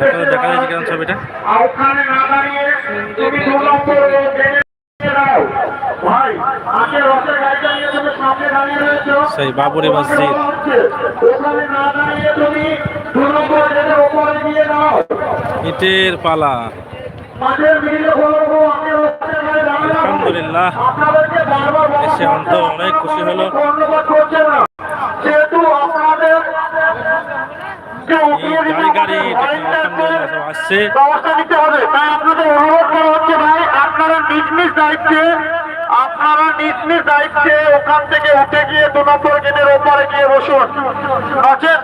দেখা যাচ্ছে ছবিটা। সেই বাবরি মসজিদ। ইটের পালা। আলহামদুলিল্লাহ। এসে অন্তর অনেক খুশি হলো। যেহেতু গাড়ি গাড়ি আসছে ব্যবস্থা নিতে হবে। তাই আপনাদের অনুরোধ করা হচ্ছে ভাই আপনারা নিজ নিজ দায়িত্বে আপনারা নিজ নিজ দায়িত্বে ওখান থেকে উঠে গিয়ে দু নম্বর গেটের ওপরে গিয়ে বসুন। নচেত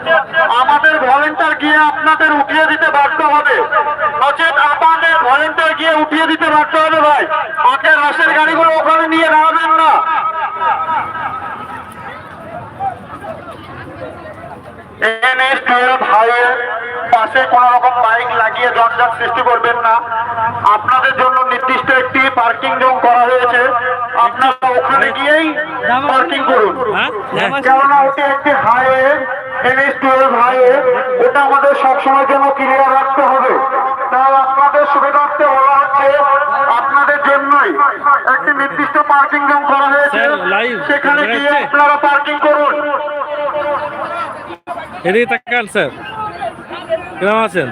আমাদের ভলেন্টার গিয়ে আপনাদের উঠিয়ে দিতে বাধ্য হবে। নচেত আমাদের ভলেন্টার গিয়ে উঠিয়ে দিতে বাধ্য হবে ভাই। আখের রসের গাড়িগুলো ওখানে নিয়ে দাঁড়াবেন না। এনএস টুয়েলভ হাইওয়ে পাশে কোনো রকম বাইক লাগিয়ে জঞ্জাট সৃষ্টি করবেন না। আপনাদের জন্য নির্দিষ্ট একটি পার্কিং জোন করা হয়েছে। আপনারা ওখানে গিয়েই পার্কিং করুন। হ্যাঁ? কেননা ওটা একটি হাইওয়ে এনএস টুয়েলভ হাইওয়ে। ওটা আমাদের সবসময়ের জন্য ক্লিয়ার রাখতে হবে। তাই আপনাদের সুবিধার্থে বলা হচ্ছে আপনাদের জন্যই একটি নির্দিষ্ট পার্কিং জোন করা হয়েছে। সেখানে গিয়ে আপনারা পার্কিং করুন। এদিকে তাকান স্যার। কেমন আছেন?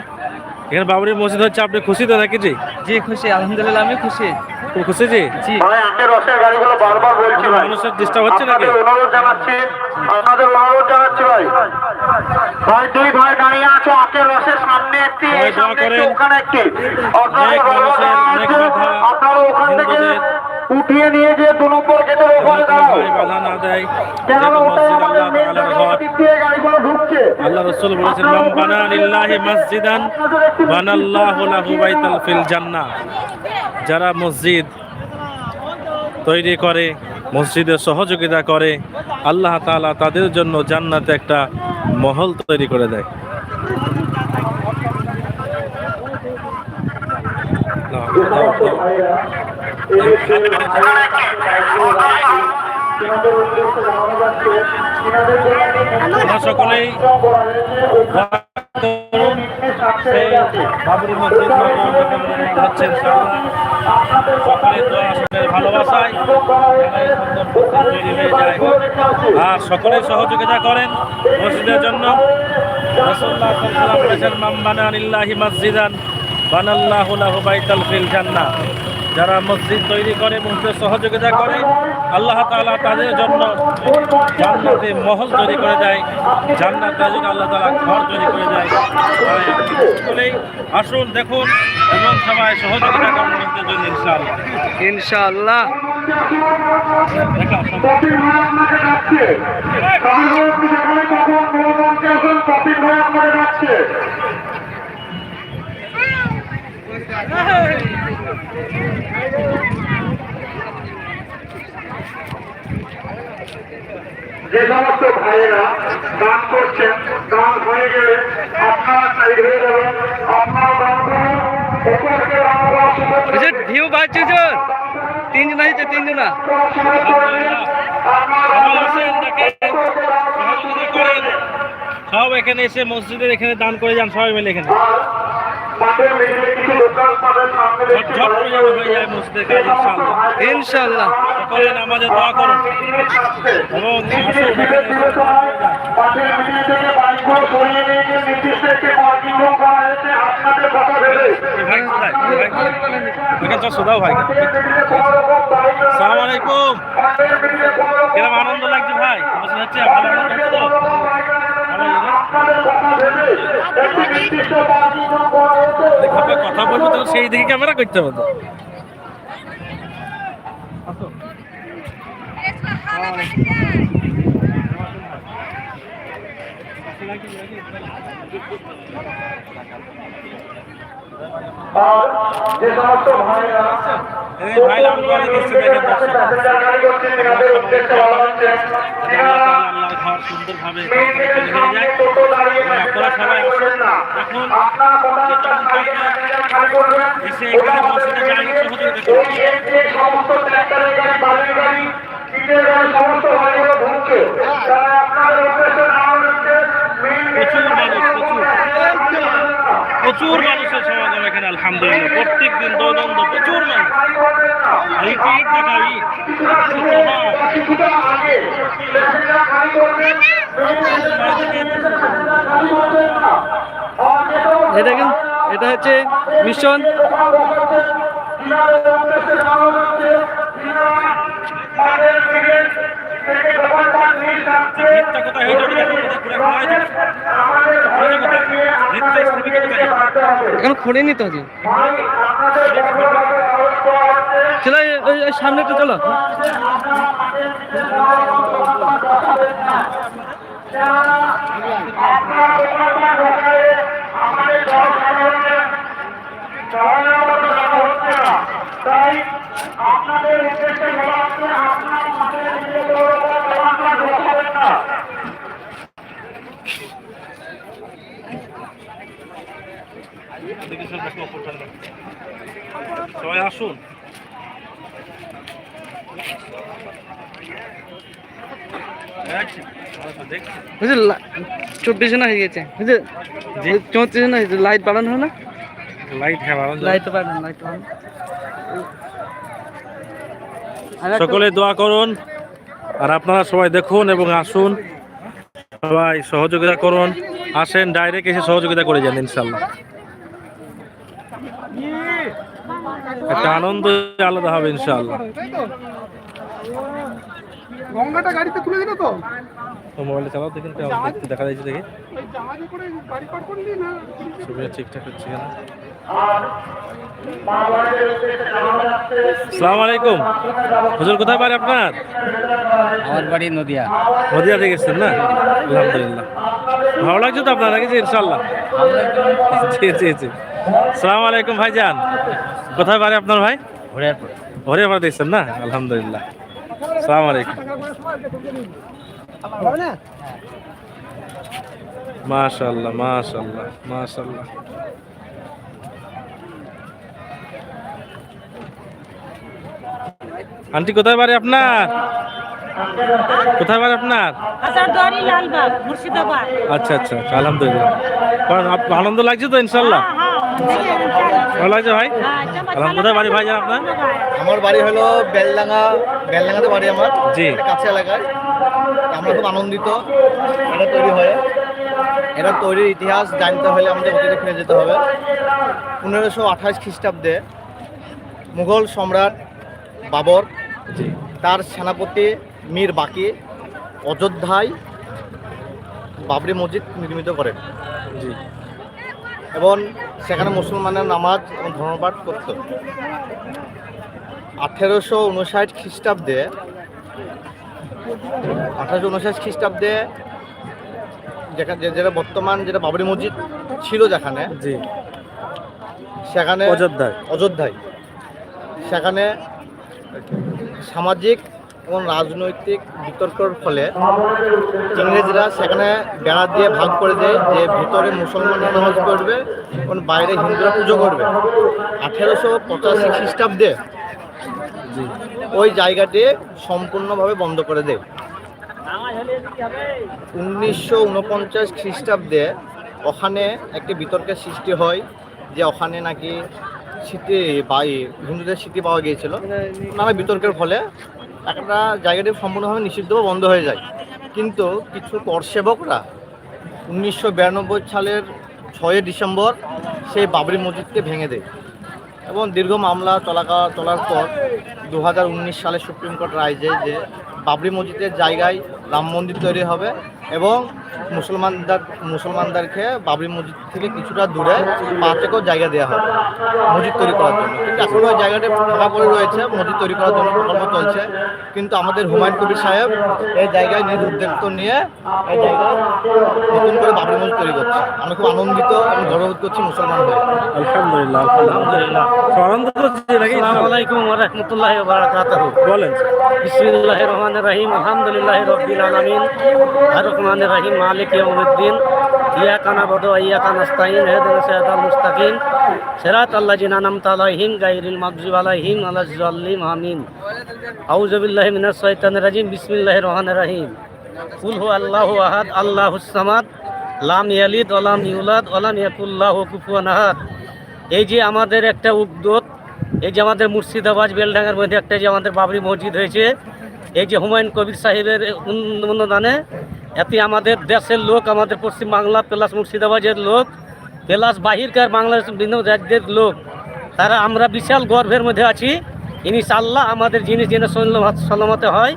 এখানে বাবরি মসজিদ হচ্ছে আপনি খুশি তো নাকি জি? জি খুশি আলহামদুলিল্লাহ আমি খুশি। খুব খুশি জি? জি। ভাই রসের গাড়িগুলো বারবার বলছি ভাই। মানুষের disturb হচ্ছে নাকি? অনুরোধ জানাচ্ছি আপনাদের অনুরোধ জানাচ্ছি ভাই। ভাই দুই ভাই দাঁড়িয়ে আছো রসের সামনে একটি সামনে ওখানে একটি। আপনারা ওখান থেকে উঠিয়ে নিয়ে দু নম্বর গেটের ওপরে দাঁড়াও। কেননা ওটাই আমাদের মেন দিক দিয়ে আল্লাহ রসুল বলেছেন মান বানা লিল্লাহি মসজিদান বানাল্লাহু লাহু বাইতাল ফিল জান্নাহ। যারা মসজিদ তৈরি করে মসজিদের সহযোগিতা করে আল্লাহ তাআলা তাদের জন্য জান্নাতে একটা মহল তৈরি করে দেয়। আমরা সকলেই বাবরি ভালোবাসায়। আর সকলে সহযোগিতা করেন মসজিদের জন্য রাসূলুল্লাহ সাল্লাল্লাহু আলাইহি ওয়াসাল্লাম বলেছেন, মান বানা লিল্লাহি মসজিদান বানাল্লাহু লাহু বাইতাল ফিল জান্নাহ যারা মসজিদ তৈরি করে মসজিদের সহযোগিতা করে আল্লাহ তাআলা তাদের জন্য জান্নাতে মহল তৈরি করে দেয় জান্নাত তাদের জন্য আল্লাহ তাআলা ঘর তৈরি করে দেয়। সকলেই আসুন দেখুন এবং সবাই সহযোগিতা করুন জন্য ইনশাআল্লাহ। ইনশাআল্লাহ। দেখা যে সমস্ত ভাইয়েরা দান করছেন দান হয়ে গেলে আপনারা সাইড হয়ে যাবেন। আপনারা দান করুন। ভিউ বাড়ছে তিনজন আছে তিনজন। সব এখানে এসে মসজিদের এখানে দান করে যান সবাই মিলে এখানে। মাঠের মিডিলে কিছু দোকান পাবেন সামনে দোয়া করুন। এবং মাঠের মিডিলে থেকে বাইকগুলো সরিয়ে নিয়ে গিয়ে নির্দিষ্ট একটি পার্কিং রুম করা হয়েছে। আপনাদের কথা ভেবে কিরম আনন্দ লাগছে ভাই? বসে হচ্ছে ভালো কথা বলব তো সেই দিকে ক্যামেরা করতে হবে যে সমস্ত ভাইরা সুন্দরভাবে আপনারা সবাই আসুন এসে এখানে মসজিদে সমস্ত গাড়ি গাড়ি ইটের গাড়ি সমস্ত গাড়িগুলো ঢুকছে তারা আপনাদের উদ্দেশ্যে হচ্ছে প্রচুর মানুষ প্রচুর। প্রচুর মানুষের এখানে আলহামদুলিল্লাহ প্রত্যেক দিন দৈনন্দ প্রচুর মানুষ। এই ঈদ দেখা ঈদ। এই দেখেন এটা হচ্ছে মিশন। এখন খুঁড়ে নিতে হচ্ছে চলো ওই ওই সামনে একটু চলো। তাই আপনাদের উদ্দেশ্যে বলা হচ্ছে আপনারা মাঠে না। সবাই আসুন। চব্বিশে না হয়ে গেছে। চৌত্রিশে না লাইট বাড়ানো হয় না? লাইট হ্যাঁ বাড়ানো লাইট বাড়ানো লাইট বাড়ানো। সকলে দোয়া করুন আর আপনারা সবাই দেখুন এবং আসুন সবাই সহযোগিতা করুন আসেন ডাইরেক্ট এসে সহযোগিতা করে যান ইনশাল্লাহ একটা আনন্দ আলাদা হবে ইনশাল্লাহ গঙ্গাটা গাড়িতে তুলে দিল তো? তো মোবাইলে চালাও দেখুন দেখা যাচ্ছে দেখি। ঠিকঠাক হচ্ছে কেন? সালাম আলাইকুম। হুজুর কোথায় পারে আপনার? আমার বাড়ি নদিয়া। নদিয়া থেকে এসছেন না? আলহামদুলিল্লাহ। ভালো লাগছে তো আপনার নাকি? ইনশাল্লাহ জি জি জি। সালাম আলাইকুম ভাইজান। কোথায় পারে আপনার ভাই? ঘরে পারে দেখছেন না? আলহামদুলিল্লাহ। সালাম আলাইকুম। মাশাল্লাহ মাশাল্লাহ মাশাল্লাহ আন্টি কোথায় বাড়ি আপনার? কোথায় বাড়ি আপনার? মুর্শিদাবাদ। আচ্ছা আচ্ছা আলহামদুলিল্লাহ। আনন্দ লাগছে তো ইনশাল্লাহ? ভালো লাগছে ভাই? কোথায় বাড়ি ভাই আপনার? আমার বাড়ি হলো বেলডাঙ্গা বেলডাঙ্গাতে বাড়ি আমার। জি। এটা কাছে এলাকায়। আমরা খুব আনন্দিত এটা তৈরি হয়ে। এটা তৈরির ইতিহাস জানতে হলে আমাদের অতীতে ফিরে যেতে হবে। পনেরোশো আঠাশ খ্রিস্টাব্দে মুঘল সম্রাট বাবর জি। তার সেনাপতি মীর বাকি অযোধ্যায় বাবরি মসজিদ নির্মিত করেন। জি। এবং সেখানে মুসলমানের নামাজ এবং ধর্মপাঠ করত। আঠেরোশো উনষাট খ্রিস্টাব্দে আঠারোশো উনষাট খ্রিস্টাব্দে যেখানে যেটা বর্তমান যেটা বাবরি মসজিদ ছিল যেখানে জি। সেখানে অযোধ্যায়। অযোধ্যায়। সেখানে সামাজিক এবং রাজনৈতিক বিতর্কের ফলে ইংরেজরা সেখানে বেড়া দিয়ে ভাগ করে দেয় যে ভিতরে মুসলমানরা নামাজ পড়বে এবং বাইরে হিন্দুরা পুজো করবে। আঠেরোশো পঁচাশি খ্রিস্টাব্দে ওই জায়গাটি সম্পূর্ণভাবে বন্ধ করে দেয়। উনিশশো উনপঞ্চাশ খ্রিস্টাব্দে ওখানে একটি বিতর্কের সৃষ্টি হয় যে ওখানে নাকি স্মৃতি বা এই হিন্দুদের স্মৃতি পাওয়া গিয়েছিল। নানা বিতর্কের ফলে একটা জায়গাটি সম্পূর্ণভাবে নিষিদ্ধ বন্ধ হয়ে যায়। কিন্তু কিছু করসেবকরা উনিশশো বিরানব্বই সালের ছয়ই ডিসেম্বর সেই বাবরি মসজিদকে ভেঙে দেয় এবং দীর্ঘ মামলা চলাকা, চলার পর দু হাজার উনিশ সালে সুপ্রিম কোর্ট রায় যে বাবরি মসজিদের জায়গায় রাম মন্দির তৈরি হবে এবং মুসলমানদের মুসলমানদেরকে বাবরি মসজিদ থেকে কিছুটা দূরে পাঁচেকও জায়গা দেওয়া হবে মসজিদ তৈরি করার জন্য। কিন্তু এখনও ওই জায়গাটা ফাঁকা পড়ে রয়েছে মসজিদ তৈরি করার জন্য প্রকল্প চলছে। কিন্তু আমাদের হুমায়ুন কবির সাহেব এই জায়গায় নিজ উদ্যোগ নিয়ে এই জায়গায় নতুন করে বাবরি মসজিদ তৈরি করছে। আমি খুব আনন্দিত এবং গর্ববোধ করছি মুসলমান হয়ে। আলহামদুলিল্লাহ আলহামদুলিল্লাহ। সব আনন্দ হচ্ছে রহমানির রহিম, আলহামদুলিল্লাহি রাব্বিল আলামিন। আর রহমানির রহিম, মালিক ইয়াউমিদ্দিন। ইয়াকা নাবুদু ওয়া ইয়াকা নাস্তাইন ইহদিনাস সিরাতাল মুস্তাকিম। সিরাতাল লাযিনা আনআমতা আলাইহিম, গায়রিল মাগযুবি আলাইহিম ওয়ালাজ জাল্লিম আমিন। আউযু বিল্লাহি মিনাশ শাইতানির রাজিম, বিসমিল্লাহির রহমানির রহিম। কুল হু আল্লাহু আহাদ, আল্লাহুস সামাদ। লাম ইয়ালিদ ওলাম ইউলাদ ওলাম ইয়াকুল্লাহ কুফুয়ান আহাদ। এই যে আমাদের একটা উদ্যোগ এই যে আমাদের মুর্শিদাবাদ বেলডাঙ্গার মধ্যে একটা যে আমাদের বাবরি মসজিদ হয়েছে এই যে হুমায়ুন কবির সাহেবের অনুদানে এতে আমাদের দেশের লোক, আমাদের পশ্চিম বাংলা, প্লাস মুর্শিদাবাদের লোক, প্লাস বাহিরকার বাংলাদেশ বিভিন্ন রাজ্যের লোক। তারা, আমরা বিশাল গর্বের মধ্যে আছি। ইনশাল্লাহ আমাদের জিনিস যেন সলামতে হয়।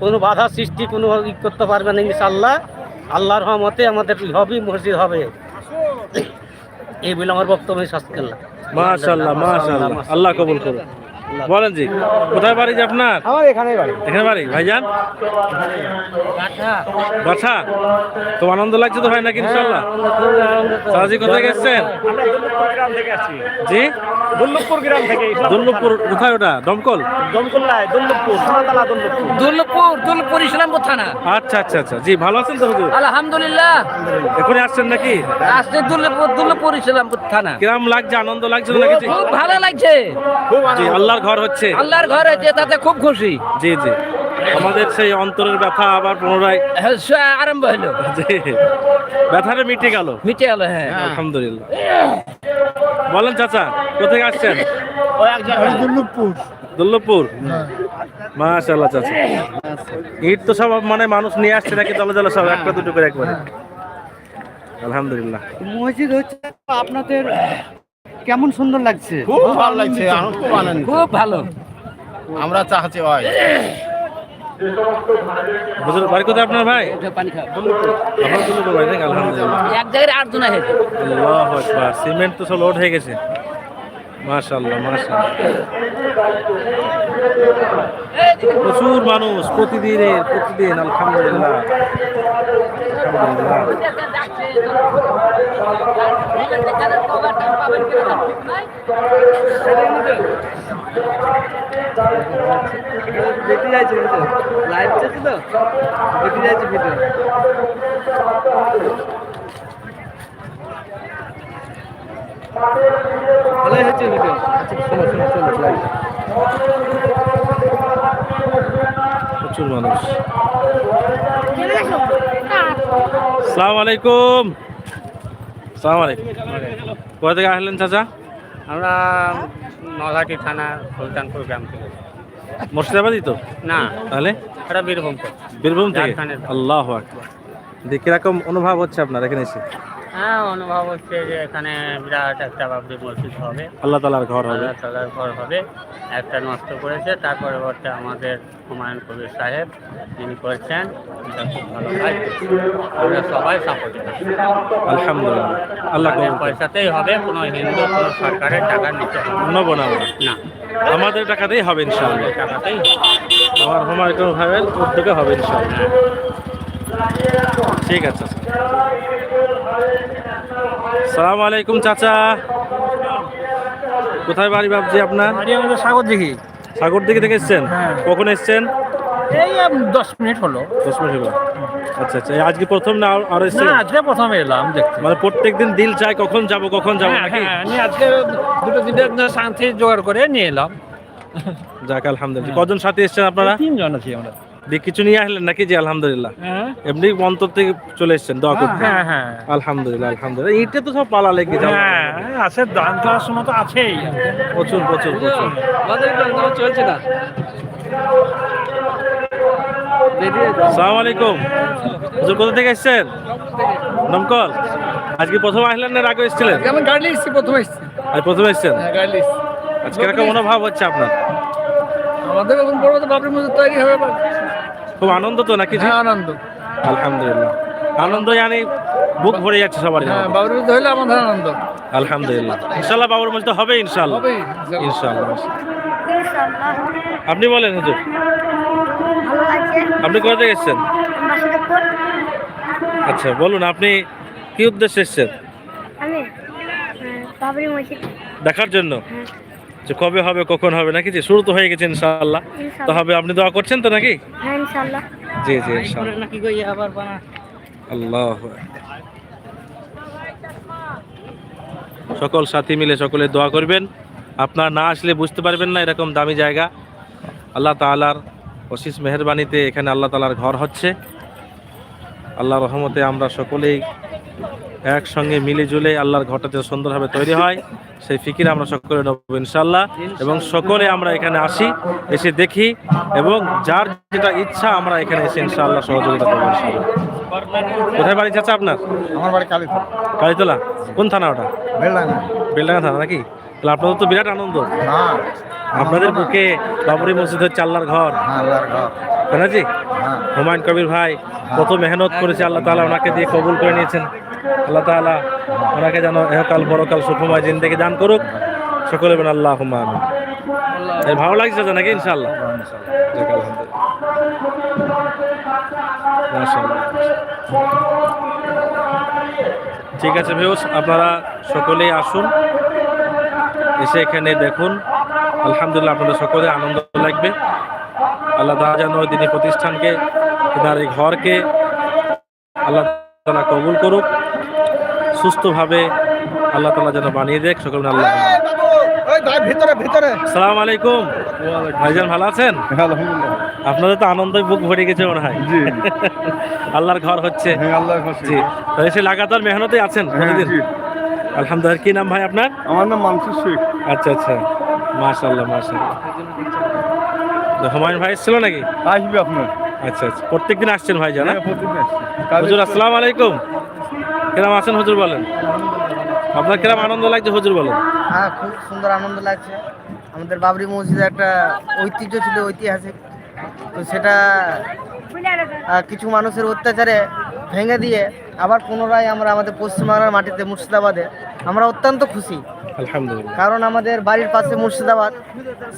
কোনো বাধা সৃষ্টি, কোনো ই করতে পারবে না ইনশাল্লাহ আল্লাহর রহমতে আমাদের হবে মসজিদ হবে। এই বলে আমার বক্তব্য শেষ করলাম। মাশাআল্লাহ মাশাআল্লাহ। আল্লাহ কবুল করুন বলেন জি কোথায় বাড়ি যে আপনার? আমার এখানেই বাড়ি। এখানে বাড়ি? ভাইজান? বাছা। তো আনন্দ লাগছে তো ভাই নাকি ইনশাআল্লাহ? সারাজি কোথায় গেছেন? জি? দুর্লভপুর গ্রাম থেকে দুর্লভপুর কোথায় ওটা? দমকল? দমকল্লায় দুর্লভপুর সোনাতলা দুর্লভপুর। দুর্লভপুর দুর্লভপুর ইসলামপুর থানা। আচ্ছা আচ্ছা আচ্ছা। জি ভালো আছেন তো আলহামদুলিল্লাহ। এখনই আসছেন নাকি? আসছে দুর্লভপুর দুর্লভপুর ইসলামপুর থানা। কিরাম লাগছে আনন্দ লাগছে নাকি? খুব ভালো লাগছে। আল্লাহর ঘর হচ্ছে। আল্লাহর ঘর হয়েছে তাতে খুব খুশি। জি জি। আমাদের সেই অন্তরের ব্যথা আবার পুনরায় আরম্ভ হলো। ব্যথাটা মিটে গেল। মিটে গেল হ্যাঁ। আলহামদুলিল্লাহ। বলেন চাচা কোথায় আসছেন? দুর্লভপুর। মাশাল্লাহ চাচা। ইট তো সব মানে মানুষ নিয়ে আসছে নাকি দলে দলে সব একটা দুটো করে একবারে? আলহামদুলিল্লাহ। মসজিদ হচ্ছে আপনাদের কেমন সুন্দর লাগছে? খুব ভালো লাগছে খুব আনন্দ খুব ভালো। আমরা চাচ্ছি ভাই। হুজুর বাড়ি কোথায় আপনার ভাই? পানি খাও আমার দুর্লভ ভাই নাকি আলহামদুলিল্লাহ। এক জায়গায় আটজন হয়েছে আল্লাহ আকবার সিমেন্ট তো সব লোড হয়ে গেছে। মাশাআল্লাহ মাশাআল্লাহ। প্রচুর মানুষ প্রতিদিনের, প্রতিদিন, আলহামদুলিল্লাহ দেখতে যাচ্ছে লাইভ চলছে তো দেখতে যাচ্ছে ভিডিও ভালোই হচ্ছে ভিডিও আচ্ছা শোনো শোনো শোনো live। প্রচুর মানুষ। সালাম আলাইকুম সালাম আলাইকুম কোথা থেকে আসলেন চাচা? আমরা নলহাটি থানা সুলতানপুর গ্রাম থেকে। মুর্শিদাবাদই তো? না। তাহলে? এটা বীরভূম বীরভূম থেকে। আল্লাহ দিয়ে কীরকম অনুভব হচ্ছে আপনার এখানে এসে? হ্যাঁ অনুভব হচ্ছে যে এখানে বিরাট একটা বাবরি মসজিদ হবে। আল্লাহ তালার ঘর হবে। আল্লাহ তালার ঘর হবে। একটা নষ্ট করেছে তার পরিবর্তে আমাদের হুমায়ুন কবির সাহেব যিনি করেছেন। এটা খুব ভালো কাজ। আমরা সবাই সাপোর্ট আলহামদুলিল্লাহ। আল্লাহ। পয়সাতেই হবে কোনো হিন্দু কোনো সরকারের টাকা নিতে হবে না। নেব না না। আমাদের টাকাতেই হবে ইনশাআল্লাহ। টাকাতেই আমার হুমায়ুন ভাইয়ের উদ্যোগে হবে ইনশাআল্লাহ। ঠিক আছে। সালাম আলাইকুম চাচা। কোথায় বাড়ি ভাবছি আপনার? বাড়ি আমাদের সাগর দিঘি। সাগর দিকে থেকে এসছেন? হ্যাঁ। কখন এসছেন? এই দশ মিনিট হলো। দশ মিনিট হলো। আচ্ছা আচ্ছা এই আজকে প্রথম না আর- এসছেন? আজকে প্রথমে এলাম দেখতে। মানে প্রত্যেকদিন দিল চায় কখন যাব কখন যাব হ্যাঁ, নাকি? হ্যাঁ, আমি আজকে দুটো তিনটে শান্তি জোগাড় করে নিয়ে এলাম। যাক আলহামদুলিল্লাহ। কজন সাথে এসছেন আপনারা? তিনজন আছি আমরা। দিয়ে কিছু নিয়ে আসলেন নাকি জি আলহামদুলিল্লাহ? হ্যাঁ। এমনি অন্তর থেকে চলে এসছেন দোয়া করতে হ্যাঁ হ্যাঁ। আলহামদুলিল্লাহ আলহামদুলিল্লাহ। ইটে তো সব পালা লেগে যাবে। হ্যাঁ আছে দান করার সময় তো আছেই। প্রচুর প্রচুর প্রচুর। চলছে না সালাম আলাইকুম হুজুর কোথা থেকে এসেছেন? দমকল। আজকে প্রথম আসলেন না আগে এসেছিলেন? আমি গাড়ি এসেছি প্রথমে এসেছি। আজ প্রথম এসেছেন? হ্যাঁ আজকে এরকম মনোভাব হচ্ছে আপনার? আমাদের এখন বড় বাবরি মসজিদ তৈরি হবে। এবার। খুব আনন্দ তো নাকি হ্যাঁ আনন্দ। আলহামদুলিল্লাহ। আনন্দ জানি বুক ভরে যাচ্ছে সবার হ্যাঁ বাবরি মসজিদ হইলে আমাদের আনন্দ। আলহামদুলিল্লাহ। ইনশাল্লাহ বাবুর মধ্যে হবে ইনশাল্লাহ ইনশাল্লাহ আপনি বলেন হুজুর। আপনি কোথা থেকে এসেছেন? আচ্ছা বলুন আপনি কি উদ্দেশ্যে এসেছেন? দেখার জন্য? যে কবে হবে কখন হবে নাকি যে শুরু তো হয়ে গেছে ইনশাআল্লাহ। তো হবে আপনি দোয়া করছেন তো নাকি? হ্যাঁ ইনশাল্লাহ জি জি ইনশাআল্লাহ। নাকি গই আবার বানা। আল্লাহ সকল সাথী মিলে সকলে দোয়া করবেন। আপনার না আসলে বুঝতে পারবেন না এরকম দামি জায়গা। আল্লাহ তাআলার অশিস মেহরবানিতে এখানে আল্লাহ তাআলার ঘর হচ্ছে। আল্লাহ রহমতে আমরা সকলেই একসঙ্গে মিলে জুলে আল্লাহর ঘরটা সুন্দরভাবে তৈরি হয় সেই ফিকির আমরা সকলে নেব ইনশাল্লাহ এবং সকলে আমরা এখানে আসি এসে দেখি এবং যার যেটা ইচ্ছা আমরা এখানে এসে ইনশাল্লাহ সহযোগিতা করব। কোথায় বাড়ি চাচা আপনার? আমার বাড়ি কালিতলা। কালীতলা। কোন থানা ওটা? বেলডাঙ্গা। বেলডাঙ্গা থানা নাকি? তাহলে আপনাদের তো বিরাট আনন্দ। হ্যাঁ আপনাদের বুকে বাবরি মসজিদের চাল্লার ঘর। হ্যাঁ জি? হ্যাঁ। হুমায়ুন কবির ভাই কত মেহনত করেছে আল্লাহ তাআলা ওনাকে দিয়ে কবুল করে নিয়েছেন। আল্লাহ তাআলা ওনাকে যেন এহকাল বড়কাল সুখময় জিন্দেগি দান করুক। সকলে বলেন আল্লাহ হুমান ভালো লাগছে তো নাকি। মাশাআল্লাহ। ঠিক আছে ভিউস আপনারা সকলেই আসুন। এসে এখানে দেখুন। আলহামদুলিল্লাহ আপনাদের সকলে আনন্দ লাগবে। আল্লাহ তাআলা যেন ওই দিনী প্রতিষ্ঠানকে তার এই ঘরকে আল্লাহ তালা কবুল করুক। সুস্থভাবে আল্লাহ তালা যেন বানিয়ে দেখ। সকল আল্লাহ ভিতরে ভিতরে। সালাম আলাইকুম। ভাইজান ভালো আছেন? আপনাদের তো আনন্দই বুক ভরে গেছে মনে হয়। আল্লাহর ঘর হচ্ছে। হ্যাঁ জি। তো এসে লাগাতার মেহনতে আছেন প্রতিদিন। জি। আলহামদুলিল্লাহ কি নাম ভাই আপনার? আমার নাম মানসুর শেখ। আচ্ছা আচ্ছা। মাশাল্লাহ মাশাল্লাহ তো হুমায়ুন ভাই এসেছিল নাকি? আসবে আপনার। আচ্ছা আচ্ছা। প্রত্যেকদিন আসছেন ভাই জানা? হ্যাঁ, হুজুর আসসালামু আলাইকুম। কিরম আছেন হুজুর বলেন। আপনার কিরম আনন্দ লাগছে হুজুর বলেন। হ্যাঁ খুব সুন্দর আনন্দ লাগছে। আমাদের বাবরি মসজিদে একটা ঐতিহ্য ছিল ঐতিহাসিক। তো সেটা কিছু মানুষের অত্যাচারে ভেঙে দিয়ে আবার পুনরায় আমরা আমাদের পশ্চিমবাংলার মাটিতে মুর্শিদাবাদে আমরা অত্যন্ত খুশি। আলহামদুলিল্লাহ। কারণ আমাদের বাড়ির পাশে মুর্শিদাবাদ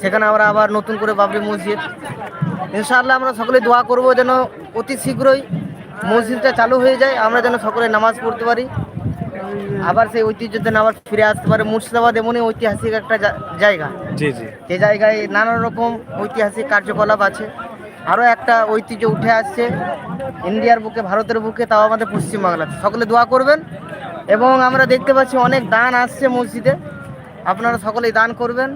সেখানে আমরা আবার নতুন করে বাবরি মসজিদ। ইনশাআল্লাহ আমরা সকলে দোয়া করব যেন অতি শীঘ্রই মসজিদটা চালু হয়ে যায় আমরা যেন সকলে নামাজ পড়তে পারি। আবার সেই ঐতিহ্য যেন আবার ফিরে আসতে পারে। মুর্শিদাবাদ এমনই ঐতিহাসিক একটা জায়গা। জি জি। যে জায়গায় নানা রকম ঐতিহাসিক কার্যকলাপ আছে। আরও একটা ঐতিহ্য উঠে আসছে ইন্ডিয়ার বুকে ভারতের বুকে তাও আমাদের পশ্চিমবাংলাতে। সকলে দোয়া করবেন। এবং আমরা দেখতে পাচ্ছি অনেক দান আসছে মসজিদে। আপনারা সকলেই দান করবেন।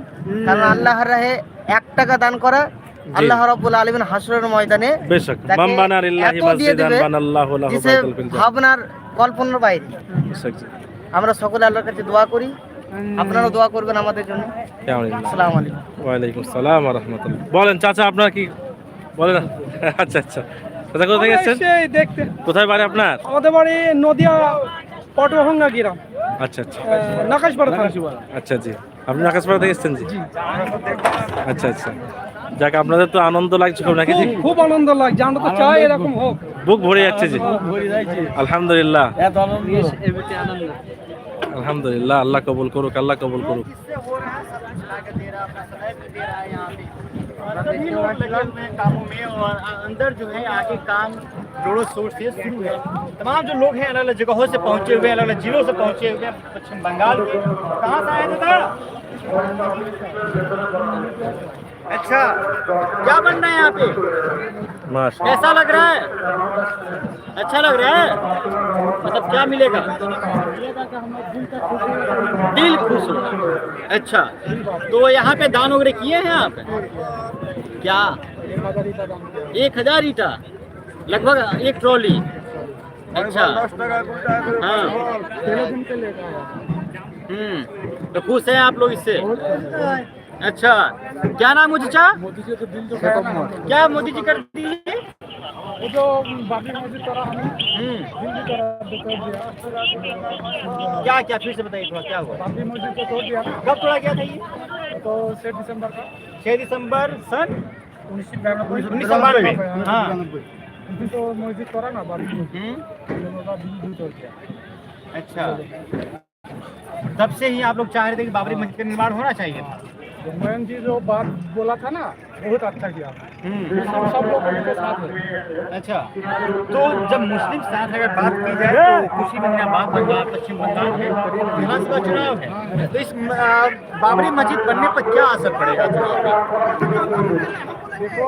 কারণ আল্লাহর রাহে এক টাকা দান করা আল্লাহ রাব্বুল আলামিন হাসরের ময়দানে বেশক। মান বানা লিল্লাহি মাসজিদান বানাল্লাহু লাহু বাইতাল ফিল ভাবনার কল্পনার বাইরে। আমরা সকলে আল্লাহর কাছে দোয়া করি। আপনারাও দোয়া করবেন আমাদের জন্য? আসসালামু আলাইকুম। আসসালাম ওয়া রাহমাতুল্লাহ। বলেন চাচা আপনার কি বলেন? আচ্ছা আচ্ছা। কোথা থেকে এসেছেন? দেখতে কোথায় বাড়ি আপনার? আমাদের বাড়ি নদিয়া পটুয়াভাঙ্গা গ্রাম। আচ্ছা আচ্ছা। নাকাশপাড়া আচ্ছা জি। আপনি আকাশপাড়া থেকে এসেছেন জি? আচ্ছা আচ্ছা। যাক আপনাদের তো আনন্দ লাগছে খুব নাকি জি? খুব আনন্দ লাগছে। আমরা তো চাই এরকম হোক। বুক ভরে যাচ্ছে জি। আলহামদুলিল্লাহ। আলহামদুলিল্লাহ আল্লাহ কবুল করুক আল্লাহ কবুল করুক। में कामों में और अंदर जो है, आगे काम जोड़ों शोर से शुरू है। तमाम जो लोग हैं, अलग अलग जगहों से पहुँचे हुए हैं अलग अलग जिलों से पहुँचे हुए पश्चिम बंगाल के। कहाँ से आए थे अच्छा क्या बन रहा है यहाँ पे? कैसा लग रहा है? अच्छा लग रहा है? मतलब क्या मिलेगा? दिल खुश हो। अच्छा तो यहाँ पे दान वगैरह किए हैं आप? क्या? एक हज़ार ईटा? लगभग एक ट्रॉली? अच्छा। हाँ। हम्म तो खुश हैं आप लोग इससे? अच्छा। क्या नाम है चचा? क्या मोदी जी कर दिए? वो जो मस्जिद हम्म। दिया क्या क्या फिर से बताइए थोड़ा क्या हुआ? बाबरी मस्जिद को तोड़ दिया। कब तोड़ा गया था ये? तो छह दिसंबर का। छह दिसंबर सन? उन्नीस सौ बिरानवे उन्नीस सौ बानवे। हाँ। तो मस्जिद करा ना बाबरी मस्जिद हम्म, का तोड़ दिया। अच्छा। तब से ही आप लोग चाह रहे थे कि बाबरी मस्जिद का निर्माण होना चाहिए था। तो मोहन जी जो बात बोला था ना बहुत अच्छा किया। हम्म, सब सब लोग उनके साथ है। अच्छा तो जब मुस्लिम साथ अगर बात की जाए तो कुछ ही महीना बाद बंगाल पश्चिम बंगाल है विधानसभा चुनाव है। तो इस बाबरी मस्जिद बनने पर क्या असर पड़ेगा? देखो